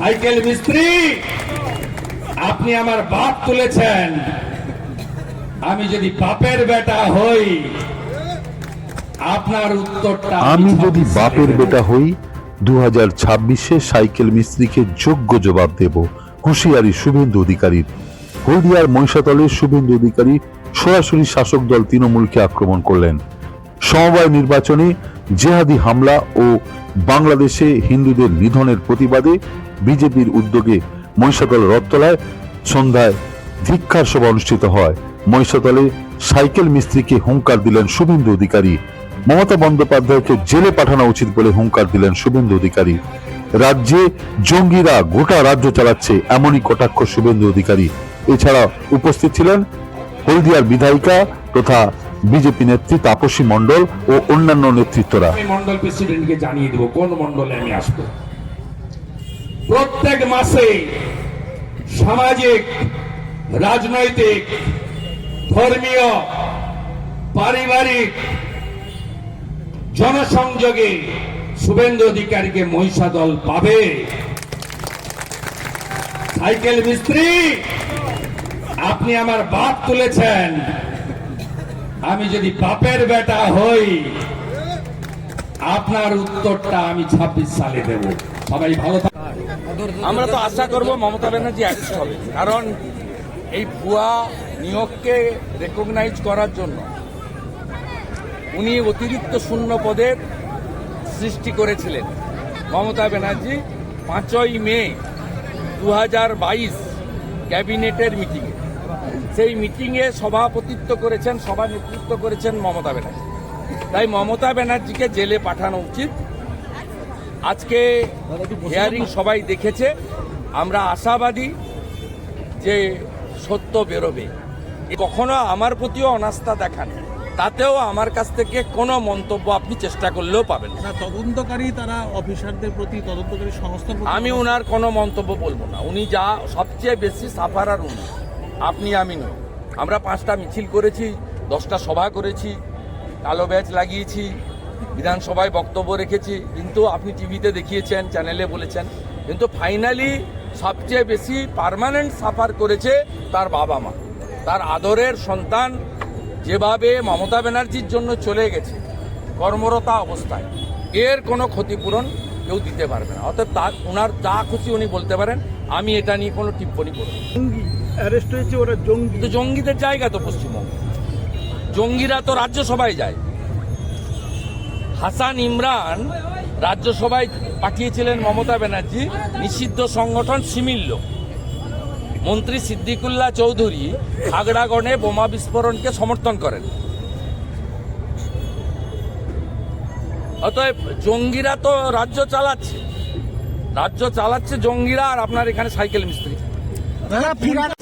Cycle মিস্ত্রি আপনি আমার বাপ তুলেছেন। আমি যদি বাপের বেটা হই আপনার উত্তরটা আমি যদি বাপের বেটা হই দু হাজার ছাব্বিশে সাইকেল মিস্ত্রিকে যোগ্য জবাব দেব। হুঁশিয়ারি শুভেন্দু অধিকারীর হলদিয়ার মহিষাতলের শুভেন্দু অধিকারী সরাসরি শাসক দল তৃণমূলকে আক্রমণ করলেন। সমবায় নির্বাচনে জেহাদি হামলা ও বাংলাদেশে হিন্দুদের নিধনের প্রতিবাদে বিজেপির উদ্যোগে মহিষাতল রথতলায় সন্ধ্যায় ধিক্ষার সভা অনুষ্ঠিত হয়। মহিষাতলে সাইকেল মিস্ত্রিকে হুঙ্কার দিলেন শুভেন্দু অধিকারী। মমতা বন্দ্যোপাধ্যায়কে জেলে পাঠানো উচিত বলে হুঙ্কার দিলেন শুভেন্দু অধিকারী। রাজ্যে জঙ্গিরা গোটা রাজ্য চালাচ্ছে এমনই কটাক্ষ শুভেন্দু অধিকারী। এছাড়া উপস্থিত ছিলেন হলদিয়ার বিধায়িকা তথা বিজেপি নেত্রী তাপসী মণ্ডল ও অন্যান্য নেতৃত্বরা। মন্ডল প্রেসিডেন্টকে জানিয়ে দেব, কোন মন্ডলে আমি আসব? প্রত্যেক মাসে সামাজিক, রাজনৈতিক, ধর্মীয়, পারিবারিক, জনসংযোগে শুভেন্দু অধিকারীকে মহিষা দল পাবে। সাইকেল মিস্ত্রি, আপনি আমার বাপ তুলেছেন। আমি যদি বাপের বেটা হই, আপনার উত্তরটা আমি ছাব্বিশ সালে দেব। সবাই ভালো আমরা তো আশা করব মমতা ব্যানার্জি অ্যারেস্ট হবে। কারণ এই ভুয়া নিয়োগকে রেকগনাইজ করার জন্য উনি অতিরিক্ত শূন্য পদের সৃষ্টি করেছিলেন। মমতা ব্যানার্জি পাঁচই মে দু হাজার বাইশ ক্যাবিনেটের মিটিংয়ে সেই মিটিংয়ে সভাপতিত্ব করেছেন সভা নেতৃত্ব করেছেন মমতা ব্যানার্জি। তাই মমতা ব্যানার্জিকে জেলে পাঠানো উচিত। আজকে হিয়ারিং সবাই দেখেছে। আমরা আশাবাদী যে সত্য বেরোবে। কখনো আমার প্রতিও অনাস্থা দেখান। তাতেও আমার কাছ থেকে কোনো মন্তব্য আপনি চেষ্টা করলেও পাবেন না। তদন্তকারী তারা অফিসারদের প্রতি তদন্তকারী প্রতি আমি ওনার কোনো মন্তব্য বলব না। উনি যা সবচেয়ে বেশি সাফারার উনি। আপনি আমি নই আমরা পাঁচটা মিছিল করেছি, দশটা সভা করেছি, কালো ব্যাচ লাগিয়েছি, বিধানসভায় বক্তব্য রেখেছি, কিন্তু আপনি টিভিতে দেখিয়েছেন, চ্যানেলে বলেছেন। কিন্তু ফাইনালি সবচেয়ে বেশি পার্মানেন্ট সাফার করেছে তার বাবা মা। তার আদরের সন্তান যেভাবে মমতা ব্যানার্জির জন্য চলে গেছে, কর্মরতা অবস্থায়, এর কোনো ক্ষতিপূরণ কেউ দিতে পারবে না। অর্থাৎ তার ওনার যা খুশি উনি বলতে পারেন, আমি এটা নিয়ে কোনো টিপ্পণী করব অ্যারেস্ট হয়েছে ওরা জঙ্গি। কিন্তু জঙ্গিদের জায়গা তো পশ্চিমবঙ্গ। জঙ্গিরা তো রাজ্যসভায় যায়। হাসান ইমরান রাজ্যসভায় পাঠিয়েছিলেন মমতা ব্যানার্জি নিষিদ্ধ সংগঠন সিমিল্য মন্ত্রী সিদ্দিকুল্লাহ চৌধুরী খাগড়াগড়ে বোমা বিস্ফোরণকে সমর্থন করেন। অতএব জঙ্গিরা তো রাজ্য চালাচ্ছে। রাজ্য চালাচ্ছে জঙ্গিরা আর আপনার এখানে সাইকেল মিস্ত্রি।